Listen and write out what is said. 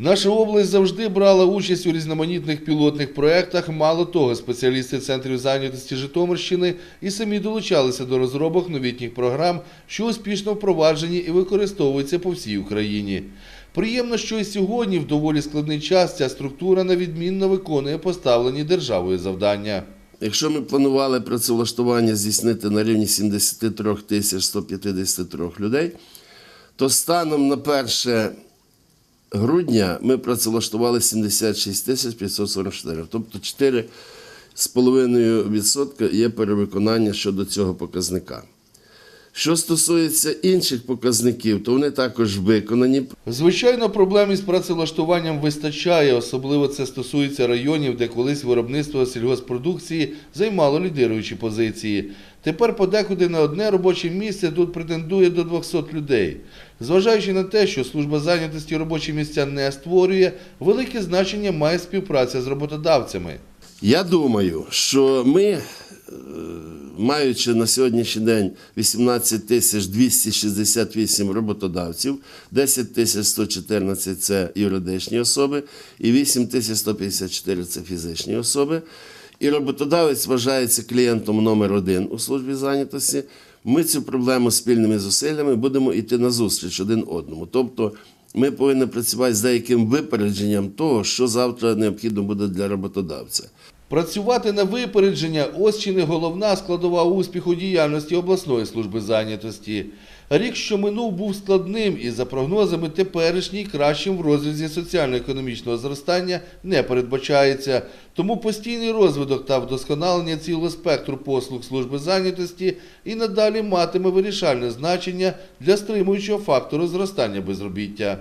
Наша область завжди брала участь у різноманітних пілотних проєктах. Мало того, спеціалісти центрів зайнятості Житомирщини і самі долучалися до розробок новітніх програм, що успішно впроваджені і використовуються по всій Україні. Приємно, що і сьогодні, в доволі складний час, ця структура невідмінно виконує поставлені державою завдання. Якщо ми планували працевлаштування здійснити на рівні 73 тисяч 153 людей, то станом на 1 грудня ми працевлаштували 76 тисяч 544, тобто 4,5% є перевиконання щодо цього показника. Що стосується інших показників, то вони також виконані. Звичайно, проблем із працевлаштуванням вистачає, особливо це стосується районів, де колись виробництво сільгоспродукції займало лідируючі позиції. Тепер подекуди на одне робоче місце тут претендує до 200 людей. Зважаючи на те, що служба зайнятості робочі місця не створює, велике значення має співпраця з роботодавцями. Я думаю, що ми, е, маючи на сьогоднішній день 18 тисяч 268 роботодавців, 10 тисяч 114 – це юридичні особи, і 8 тисяч 154 – це фізичні особи. І роботодавець вважається клієнтом номер один у службі зайнятості. Ми цю проблему спільними зусиллями будемо йти на зустріч один одному. Тобто ми повинні працювати з деяким випередженням того, що завтра необхідно буде для роботодавця. Працювати на випередження ось чи не головна складова успіху діяльності обласної служби зайнятості. Рік, що минув, був складним і за прогнозами теперішній кращим в розрізі соціально-економічного зростання не передбачається. Тому постійний розвиток та вдосконалення цілого спектру послуг служби зайнятості і надалі матиме вирішальне значення для стримуючого фактору зростання безробіття.